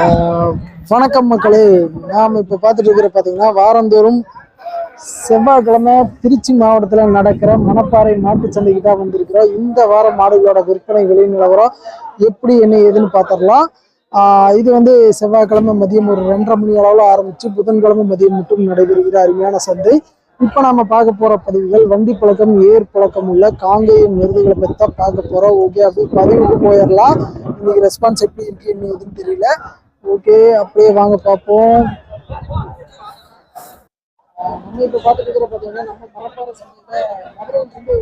ஆஹ் வணக்கம் மக்களே. நாம் இப்போ பார்த்துட்டு இருக்கிற பார்த்தீங்கன்னா வாரந்தோறும் செவ்வாய்க்கிழமை திருச்சி மாவட்டத்தில் நடக்கிற மணப்பாறை மாட்டுச் சந்தைக்கு தான் வந்திருக்கிறோம். இந்த வாரம் மாடுகளோட விற்பனை விலை நிலவரம் எப்படி என்ன ஏதுன்னு பார்த்துடலாம். ஆஹ் இது வந்து செவ்வாய்க்கிழமை மதியம் ஒரு ரெண்டரை மணி அளவில் ஆரம்பித்து புதன்கிழமை மதியம் மட்டும் நடைபெறுகிற அருமையான சந்தை. இப்போ நாம பார்க்க போற பதிவுகள் வண்டி பழக்கம் ஏர் பழக்கம் உள்ள காங்கேயம் எருதுகளை பற்றி தான் பார்க்க போறோம். ஓகே அப்படியே பதிவுக்கு போயிடலாம். இன்னைக்கு ரெஸ்பான்ஸ் எப்படி இருக்கு என்ன எதுன்னு தெரியல. ஓகே அப்படியே வாங்க பார்ப்போம். நம்ம இப்போ பார்த்துட்டு இருக்கிற பார்த்தீங்கன்னா நம்ம மரப்பாறை சந்தையில் மதுரையிலிருந்து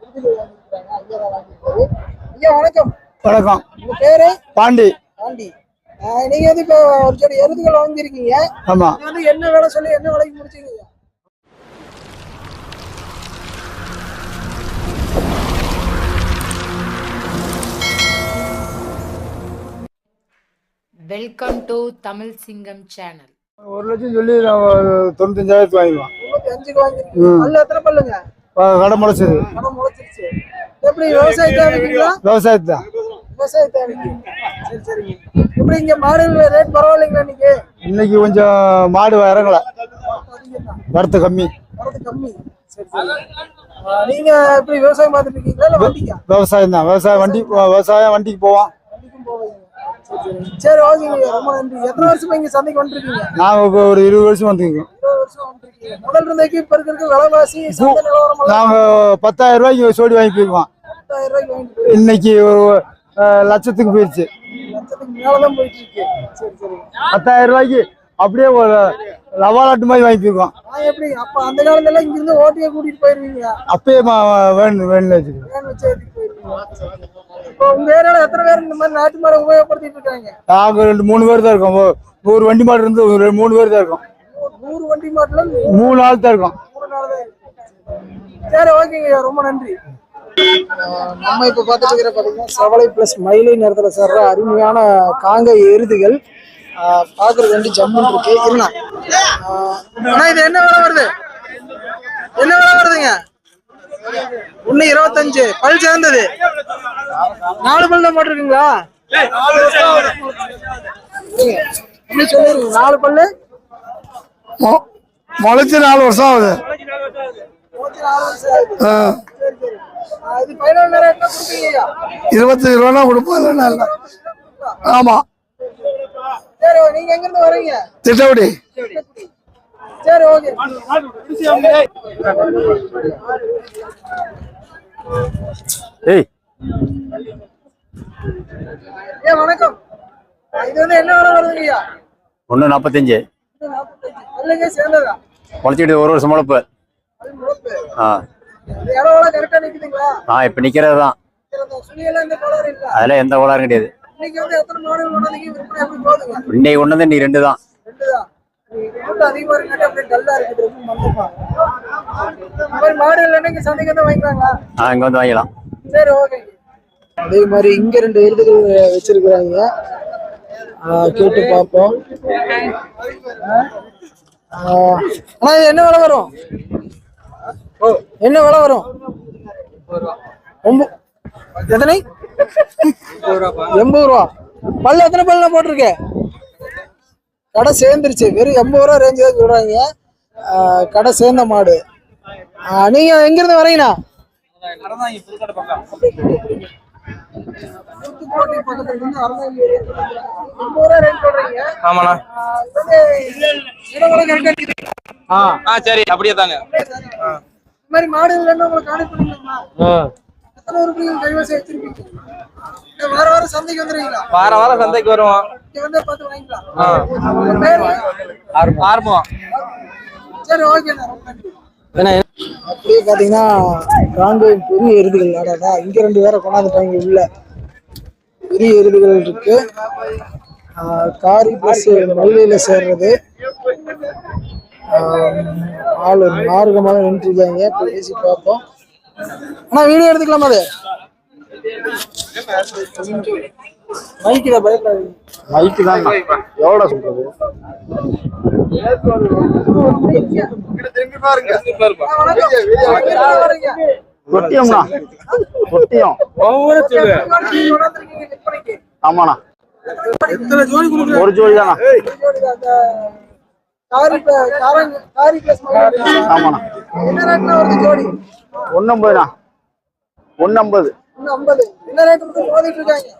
விருதுகள் வாங்கியிருக்காங்க ஐயா தான் வாங்கியிருக்காரு. ஐயா வணக்கம். வணக்கம். உங்க பேரு? பாண்டி. பாண்டி. நீங்க வந்து இப்போ ஒரு ஜோடி எருதுகள் வாங்கியிருக்கீங்க. ஆமா. வந்து என்ன வேலை சொல்லி என்ன விலைக்கு முடிச்சீங்க வெல்கம் டு தமிழ் சிங்கம் சேனல் ஒரு லட்சம் சொல்லி நான் தொண்ணூத்தஞ்சாயிரத்து வாங்கிடுவோம் முப்பத்தி அஞ்சுக்கு வாங்கிருக்கீங்க. பல்லு எத்தனை பல்லுங்க? கடை முளைச்சது. முளைச்சிருச்சு. எப்படி விவசாய தேவைக்குங்களா விவசாயத்து தான். விவசாய தேவைக்கு சரி சரிங்க. எப்படி இங்க மாடுகள் ரேட் பரவாயில்லைங்களா இன்னைக்கு? இன்னைக்கு கொஞ்சம் மாடு இறங்கல. வரத்து கம்மி. வரது கம்மி. நீங்க எப்படி விவசாயம் பார்த்துட்டு இருக்கீங்களா இல்ல வண்டிக்கா? விவசாயம் தான். விவசாயம் வண்டி விவசாயம் வண்டிக்கு போவோம். வண்டிக்கும் போவீங்க. சரி ஓகேங்க ரொம்ப நன்றி. எத்தனை வருஷமா இங்க சந்தைக்கு வந்துருக்கீங்க? நாங்கள் இப்போ ஒரு இருபது வருஷம் வந்துருக்கோம் வருஷம் வந்துருக்கீங்க. முதல் இருந்தக்கு இப்ப இருக்கிற விலைவாசி நாங்கள் பத்தாயிரம் ரூபாய்க்கு சோடி வாங்கி போயிருக்கோம். இன்னைக்கு லட்சத்துக்கு சரி பத்தாயிரம் ரூபாய்க்கு அப்படியே ஒரு லவாலாட்டு மாதிரி வாங்கி போயிருக்கோம். நான் எப்படி அப்ப அந்த காலத்துல இங்க இருந்து ஓட்டியே கூட்டிட்டு போயிருவீங்க அப்பயே வேணும் வேணும்னு வச்சுருக்கோம் உங்க ஏரியால எத்தனை பேர் இந்த மாதிரி நாட்டு மாடை உபயோகப்படுத்திட்டு இருக்காங்க? நாங்கள் ரெண்டு மூணு பேர் தான் இருக்கோம். ஒரு- வண்டி மாடு இருந்து ஒரு மூணு பேர் தான் இருக்கோம். நூறு வண்டி மாட்டுல மூணு ஆள் தான் இருக்கோம். மூணு நாள் தான் இருக்கு சரி ஓகேங்க ரொம்ப நன்றி. நம்ம இப்ப பார்த்துட்டு இருக்கிற பாத்தீங்கன்னா சவலை பிளஸ் மயிலை நேரத்துல சேர்ற அருமையான காங்க எருதுகள் ஆஹ் பாக்குறது வந்து ஜம்முன் இருக்கு. அண்ணா இது என்ன விலை வருது? என்ன விலை வருதுங்க? ஒண்ணு இருபத்தஞ்சு. பல் சேர்ந்தது. நாலு பல் தான் போட்டிருக்கீங்களா? சரிங்க. எப்படி சொல்லிருங்க நாலு பல்லு? முளைச்சு நாலு வருஷம் ஆகுது. இருபத்தஞ்சு ரூபா கொடுப்போம் இல்லைன்னா இல்லை. ஆமா. நீங்க எங்க இருந்து வரீங்க? திட்டப்படி சரி ஓகே. ஏய். ஏ வணக்கம். இது வந்து என்ன விலை வருதுங்கய்யா ஒன்று நாற்பத்தஞ்சு அல்லங்க சேர்ந்ததா? முளைச்சிக்கிட்டு ஒரு வருஷம் முழப்பு. ஆ. நான் இப்போ நிற்கிறது தான். இந்த சுழியெல்லாம் இந்த கோளாறு இல்ல? அதில் எந்த கோளாறும் கிடையாது. இன்னைக்கு ஒன்று தான். ரெண்டு தான். கூட்டம் அதிகமா இருக்காட்டி அப்படியே டல்லா இருக்குது ரொம்ப மந்தமா. இந்த மாதிரி மாடுகள் என்னங்க சந்தைக்கு வந்து வாங்கிக்கலாங்களா? ஆ இங்கே வந்து வாங்கிக்கலாம். சரி ஓகே அதே மாதிரி இங்க ரெண்டு விருதுகள் வச்சிருக்கிறாங்க. ஆஹ் கேட்டு பார்ப்போம். இது என்ன விலை வரும்? என்ன விலை வரும்? ஒம்ப- எத்தனை? எண்பது ரூபா. பல்லு எத்தனை பல்ல போட்டிருக்க? கடை சேர்ந்துருச்சு. வெறும் எண்பது ரூபா ரேஞ்சு தான் சொல்றாங்க. ஆஹ் கடை சேர்ந்த மாடு. ஆஹ் நீங்க எங்க இருந்து வரீங்கண்ணா. ஆமாண்ணா. ஆ சரி அப்படியே தாங்க. இந்த மாதிரி மாடுகள் வேணும் உங்களுக்கு காணி பண்ணிக்கலாமா எத்தனை உறுப்பினர்கள் கைவசம் வச்சிருக்கீங்க இந்த வார வாரம் சந்தைக்கு வந்துருவீங்களா? வார வாரம் சந்தைக்கு வருவோம். இங்க வந்து பார்த்து வாங்கிக்கலாம். உங்க பேரு ஆரம்பம் சரி ஓகேண்ணா ரொம்ப நன்றி. அப்படியே பாத்தீங்கன்னா காங்கேயம் பெரிய எருதுகள் அடாடா இங்க ரெண்டு பேரை கொண்டாந்துட்டாங்க உள்ள. பெரிய எருதுகள் இருக்கு. காரி பிளஸ் மயிலையில சேர்றது. ஆஹ் ஆள் ஒரு மார்க்கமாக நின்றுருக்காங்க. பேசி பார்ப்போம். அண்ணா வீடியோ எடுத்துக்கலாமா அது? மைக்கில் பயப்படாதீங்க. மைக்கு தான் எவ்வளோ சொல்றது? தொட்டியம் ஒவ்வொரு சொல்லு ஆமாண்ணா ஜோடி கொடுக்குறீங்க? ஒரு ஜோடி தானா ஆமாண்ணா. என்ன ரேட்னா வருது ஜோடி? என்ன ரேட் மோதிட்டு இருக்காங்க?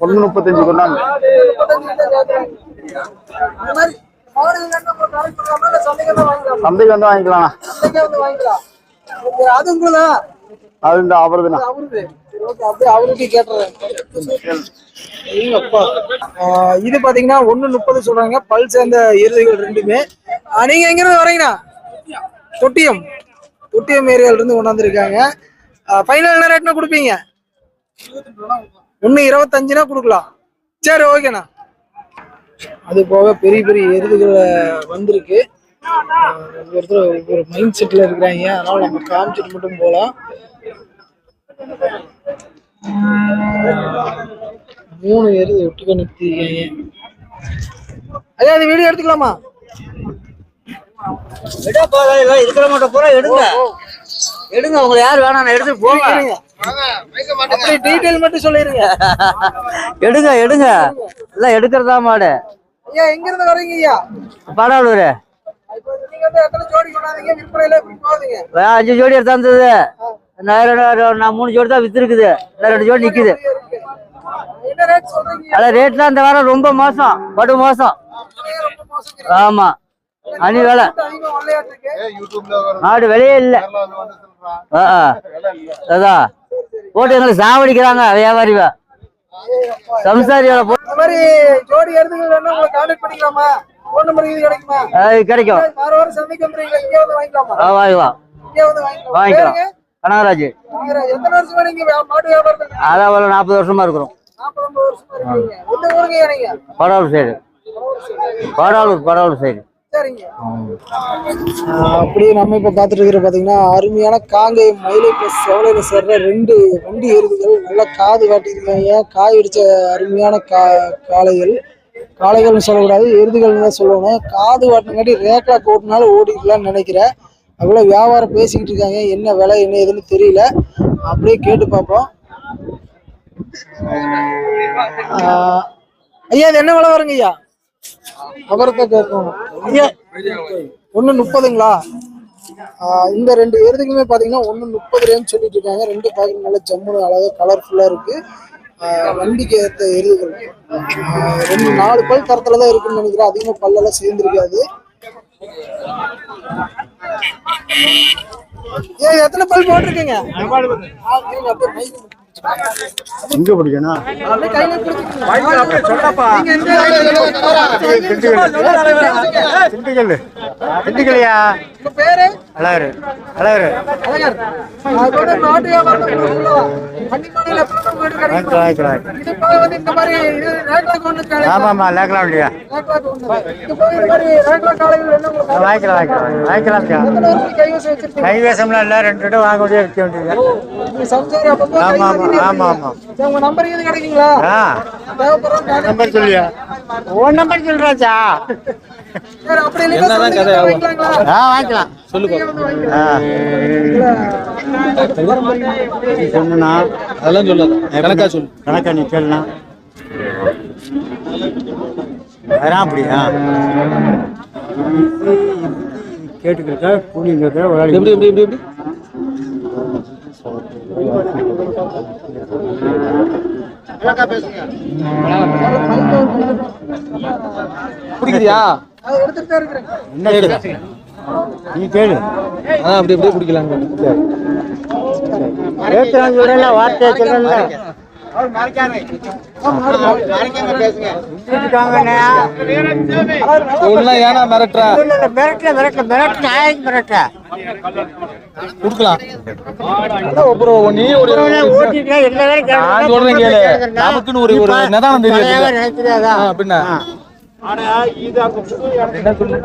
ஒன்று முப்பத்தஞ்சு கொண்டாங்க சந்தைக்கு வந்து வாங்கிக்கலாம். அது இந்த அவரதுண்ணா. அவருது. இது பாத்தீங்கன்னா ஒன்னு முப்பது சொல்றாங்க. பல் சேர்ந்த எருதுகள் ரெண்டுமே. நீங்க எங்க இருந்து வரீங்கண்ணா தொட்டியம். தொட்டியம் ஏரியால இருந்து கொண்டாந்துருக்காங்க ஃபைனல் என்ன ரேட்னா கொடுப்பீங்க? ஒன்னு இருபத்தஞ்சுனா கொடுக்கலாம். சரி ஓகேண்ணா. அது போக பெரிய பெரிய எருதுகள் வந்திருக்கு. ஆஹ் ஒவ்வொரு மைண்ட் செட்ல இருக்கிறாங்க. அதனால நம்ம காமிச்சிட்டு மட்டும் போலாம் மூணு எருது ஒட்டுக்க நிறுத்திருக்காங்க. ஐயா இந்த வீடியோ எடுத்துக்கலாமா? இருக்கிற மட்டும் பூரா எடுங்க. எடுங்க உங்களை யார் வேணாம் எடுத்து போங்க. அப்படி டீடைல் மட்டும் சொல்லிருங்க. எடுங்க எடுங்க. எல்லாம் எடுக்கிறதா மாடு? ஐயா எங்க இருந்து வரீங்க ஐயா அஞ்சு ஜோடி எடுத்து வந்தது நான் மூணு ஜோடி தான் வித்துருக்குது. ரெண்டு ஜோடி நிக்குது. அதான் ரேட்லாம் இந்த வாரம் ரொம்ப மோசம். படு மோசம். ஆமா. அணி வேலை. மாடு விலையே இல்லை. அதான். போட்டு எங்களை சாவடிக்கிறாங்க வியாபாரிவ. சம்சாரி கிடைக்குமா? வாங்கிக்கலாமா? கனகராஜ்? அதான் ஒரு நாற்பது வருஷமா இருக்கிறோம். படாலூர் சைடு. படாலூர் படாலூர் சைடு. அப்படியே நம்ம இப்ப பாத்துட்டு இருக்கிற பாத்தீங்கன்னா அருமையான காங்கை மயிலை பிளஸ் செவலையில சேர்ற ரெண்டு ரெண்டு எருதுகள் நல்லா காது காட்டியிருக்காங்க காய் அடிச்ச அருமையான கா காளைகள். காளைகள்னு சொல்லக்கூடாது எருதுகள்னு தான் சொல்லணும். காது வாட்டினங்காட்டி ரேக்லா கோட்டினால ஓடிக்கலாம்னு நினைக்கிறேன். அவ்வளோ வியாபாரம் பேசிக்கிட்டு இருக்காங்க. என்ன விலை என்ன ஏதுன்னு தெரியல. அப்படியே கேட்டு பார்ப்போம். ஐயா இது என்ன விலை வருங்க ஐயா? அவர்கிட்ட கேட்கணும். ஐயா ஒண்ணு முப்பதுங்களா? இந்த ரெண்டு எருதுக்குமே பாத்தீங்கன்னா ஒண்ணு முப்பது ரேன்னு சொல்லிட்டு இருக்காங்க. ரெண்டு பாக்கெட் நல்ல ஜம்முன்னு அழகா கலர்ஃபுல்லா இருக்கு. வண்டிக்கு ஏற்ற எருதுகள். ரெண்டு நாலு பல் தரத்துல தான் இருக்குன்னு நினைக்கிறேன். அதிகமா பல்லெல்லாம் சேர்ந்துருக்காது. ஏன் எத்தனை பல் போட்டிருக்கீங்க? எங்க பிடிக்கணும். திண்டுக்கல். திண்டுக்கல்லையா? உங்க பேரு? அழகரு அழகரு அழகர். அது கூட நாட்டு வியாபாரத்தை கொடுக்கல. பன்னிமலையில புத்தகம் வீடு கிடைக்கும். வாங்கிக்கலாம் இது போக வந்து இந்த மாதிரி இது ரேக்லா கொண்டு கிடைக்கும். ஆமா ஆமா லேக்கலாம் இல்லையா வாங்கிக்கலாம் வாங்கிக்கலாம் வச்சிருக்கீங்க? கைவேசம்லாம் இல்லை ரெண்டு ரெண்டு வாங்க முடியாது விற்க வேண்டியது நீங்க சம்சாரி அப்பப்போ ஆமா, கைவசம் ஆமா, வச்சிருக்கீங்க. ஆமா, ஆமா. சரி, உங்க நம்பர் இது கிடைக்குங்களா ஆ தேவைப்படுறவங்க contact நம்பர் சொல்லியா ஓ நம்பர் சொல்றாச்சா ஆ வாங்கிக்கலாம். ஆ நீ சொன்னா அதெல்லாம் சொல்லாத. கணக்கா சொல்லு கணக்கா நீ சொல்லலாம் வரான் அப்படியா கேட்டுக்கிறத கூலிங்கிறத எப்படி எப்படி எப்படி எப்படி? பிடிக்குதியா என்ன கேளு? நீ கேளு. அதான் அப்படி அப்படியே பிடிக்கலாம் கேட்கலாம் சொல்லல வார்த்தையை சொல்லல ஒன்னா ஏன்னா மிரட்டுற. மிரட்டல மிரட்டல மிரட்டு நாயக்கு மிரட்ட கொடுக்கலாம். அப்புறம் நீ ஒரு ஓட்டிட்டு எல்லா வேலையும் நான் சொல்றேன் கேளு. நமக்குன்னு ஒரு ஒரு நிதானம் தெரியாது. ஆ, பின்ன என்ன சொல்லு?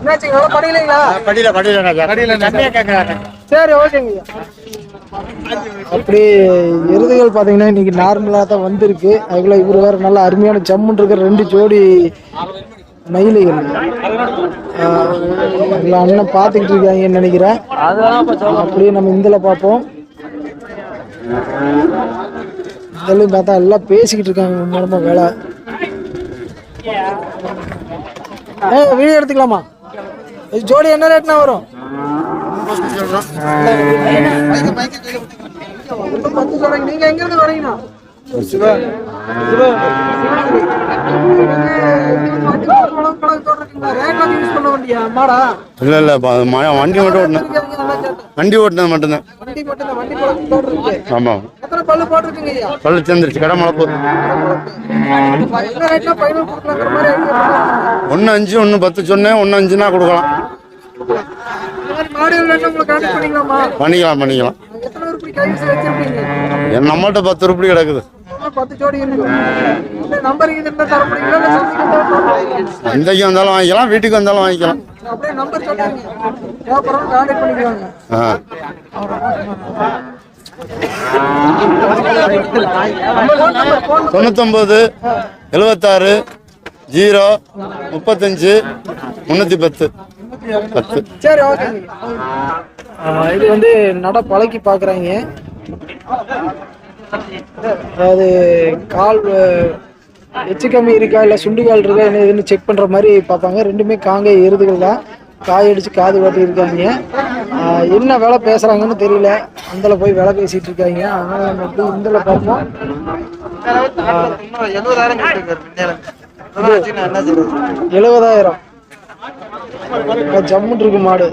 என்னாச்சு நல்லா படிக்கலைங்களா? படியில படியில படியில கம்மியா கேட்கறாங்க சரி. ஓகேங்க அப்படியே எருதுகள் பார்த்தீங்கன்னா இன்னைக்கு நார்மலாக தான் வந்திருக்கு. அதுக்குள்ள இவர் வேற நல்ல அருமையான ஜம்முன் இருக்கிற ரெண்டு ஜோடி மயிலைகள். இதுல அண்ணன் பார்த்துக்கிட்டு இருக்காங்கன்னு நினைக்கிறேன். அப்படியே நம்ம இந்தில் பார்ப்போம். இதெல்லாம் பார்த்தா எல்லாம் பேசிக்கிட்டு இருக்காங்க மூலமா வேலை. ஏ வீடியோ எடுத்துக்கலாமா? ஜோடி என்ன ரேட்னா வரும்? நீங்க எங்க இருந்து வரீங்கண்ணா இல்ல இல்ல வண்டி மட்டும் ஓட்டினேன். வண்டி ஓட்டினது மட்டும்தான். ஆமா. எத்தனை பல்லு போட்டிருக்குங்க ஐயா. பல்லு சேர்ந்துருச்சு கடை முளப்பு என்ன கொடுக்கலாங்கிற மாதிரி. ஒன்னு அஞ்சு ஒன்னு பத்து சொன்னேன் ஒன்னு அஞ்சுனா கொடுக்கலாம். மாடுகள் வேணும் உங்களுக்கு பண்ணிக்கலாமா? பண்ணிக்கலாம் பண்ணிக்கலாம். எத்தனை உருப்படி கைவிசி வச்சிருப்பீங்க? என் நம்மள்ட்ட பத்து ரூபாய் கிடக்குது. பத்து ஜோடி இருக்கு. நம்பர் தர முடியுங்களா? சந்தைக்கு வந்தாலும் வாங்கிக்கலாம் வீட்டுக்கு வந்தாலும் வாங்கிக்கலாம். அப்படியே நம்பர் சொல்லுங்க தேவைப்படுறவங்க கான்டாக்ட் பண்ணிக்குவாங்க ஆ. தொண்ணூத்தொம்பது எழுபத்தாறு ஜீரோ முப்பத்தஞ்சு முன்னூற்றி பத்து. பத்து. சரி இது வந்து நட பழக்கி பார்க்குறாங்க அதாவது கால் எச்சு கம்மி இருக்கா இல்லை சுண்டுகால் இருக்கா என்ன இதுன்னு செக் பண்ணுற மாதிரி பார்ப்பாங்க. ரெண்டுமே காங்க எருதுகள் தான். காய் அடிச்சு காது காட்டி இருக்காங்க என்ன வேலை பேசுகிறாங்கன்னு தெரியல. அந்தல போய் வேலை பேசிட்டு இருக்காங்க. அதனால நம்ம வந்து இந்தல பார்ப்போம். எழுபதாயிரம் ஜம்முட்டு இருக்கு மாடு.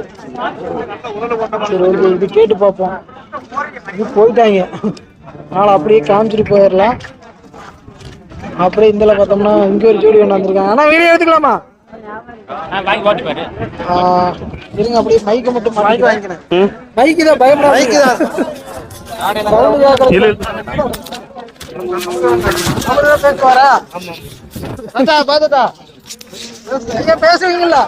சரி ஓகே. இது கேட்டு பார்ப்போம். இது போயிட்டாங்க. அதனால அப்படியே காமிச்சிட்டு போயிடலாம். அப்படியே இந்தல பார்த்தோம்னா இங்கே ஒரு ஜோடி ஒன்று வந்திருக்காங்க. ஆனா வீடியோ எடுத்துக்கலாமா? இருங்க அப்படியே மைக்க மட்டும் மைக் வாங்கிக்கிறேன் மைக்கு தான் பயப்படாத மைக்கு தான். பேசுவாரா தாத்தா பாத்தா ஐயா பேசுவீங்களா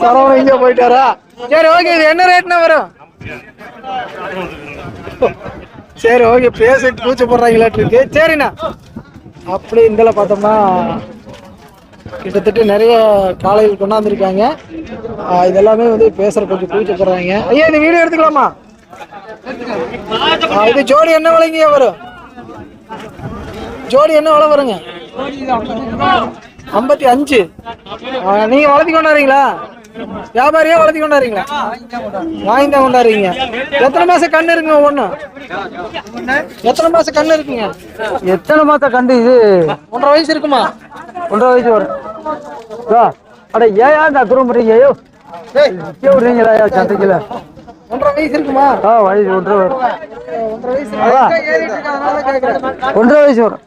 சரவணன் போயிட்டாரா? சரி ஓகே இது என்ன ரேட்னா வரும்? சரி ஓகே பேசிட்டு கூச்சப்படுறாங்களாட்டு இருக்கு. சரிண்ணா. அப்படி இந்தல பார்த்தோம்னா கிட்டத்தட்ட நிறைய காலையில் கொண்டாந்துருக்காங்க. இதெல்லாமே வந்து பேசுற கொஞ்சம் கூச்சப்படுறாங்க ஐயா இந்த வீடியோ எடுத்துக்கலாமா? இது ஜோடி என்ன விலைங்க வரும்? ஜோடி என்ன விலை வருங்க? ஐம்பத்தி அஞ்சு. நீங்கள் நீங்க வளர்த்தி கொண்டாடுறீங்களா? வியாபாரியா வளர்த்தி கொண்டாடுறீங்களா? வாங்கி தான் கொண்டாடுறீங்க. எத்தனை மாசம் கண்ணு இருக்குங்க ஒண்ணு எத்தனை மாசம் கண்ணு இருக்குங்க? எத்தனை மாத்த கண்டு இது? ஒன்றரை வயசு இருக்குமா? ஒன்றரை வயசு வரும். அட ஏயா இந்த அக்குறம் பண்றீங்க ஐயோ விடுறீங்களா? ஐயா சந்தைக்குல ஒன்றரை வயசு இருக்குமா? ஆ வயசு ஒன்றரை வரும். ஒன்றரை வயசு வரும்.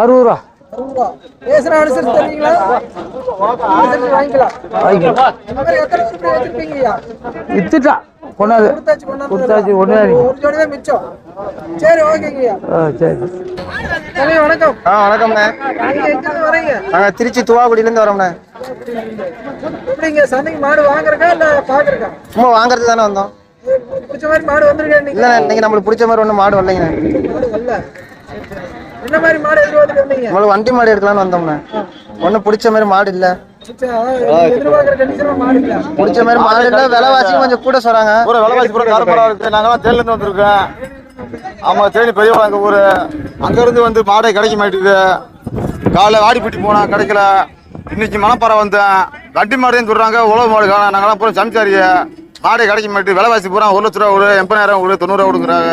அறுபது ரூபா. பேசுற அனுசரிச்சு தருவீங்களா அனுசரிச்சு வாங்கிக்கலாம். எத்தனை உருப்படி வச்சிருப்பீங்கய்யா? வித்துட்டா கொண்டாது கொடுத்தாச்சு கொண்டாந்து கொடுத்தாச்சு, ஒண்ணே ஒரு ஒரு ஜோடி தான் மிச்சம். சரி ஓகேங்கய்யா. ஆ சரி. தம்பி வணக்கம். ஆ வணக்கம்ண்ணே. வரீங்க? நாங்கள் திருச்சி துவாக்குடியிலேருந்து வரோம்ண்ணே. எப்படிங்க சந்தைக்கு மாடு வாங்குறக்கா இல்ல பாக்குறக்கா சும்மா வாங்குறது தானே வந்தோம். பிடிச்ச மாதிரி மாடு வந்திருக்கா இன்னைக்கு? இல்லைண்ணே இன்னைக்கு நம்மளுக்கு பிடிச்ச மாதிரி ஒன்றும் மாடு வரலைங்கண்ணே. மாடு வரல. என்ன மாதிரி மாடு எதிர்பார்த்துட்டு வந்தீங்க? நம்மளுக்கு வண்டி மாடு எடுக்கலாம்னு வந்தோம்ண்ணே. ஒன்றும் பிடிச்ச மாதிரி மாடு இல்லை. பிடிச்ச, மாதிரி மாடு இல்லை விலைவாசி கொஞ்சம் கூட சொல்கிறாங்க பூரா விலைவாசி பூரா காரப்படா இருக்கு. நாங்கெல்லாம் தேனிலேருந்து வந்திருக்கோம். ஆமா தேனி பெரியவங்க எங்கள் ஊர். அங்கேருந்து வந்து மாடே கிடைக்க மாட்டேங்குது. காலைல வாடிப்பட்டி போனேன் கிடைக்கல. இன்னைக்கு மணப்பாறை வந்தேன். வண்டி மாடுன்னு சொல்கிறாங்க உழவு மாடு காணும். நாங்கெல்லாம் பூரா சமைச்சாரிய மாடே கிடைக்க மாட்டேங்குது. விலைவாசி பூரா ஒரு லட்ச ரூபா ஒரு எண்பதாயிரம் ஒரு தொண்ணூறுரூவா கொடுக்குறாங்க.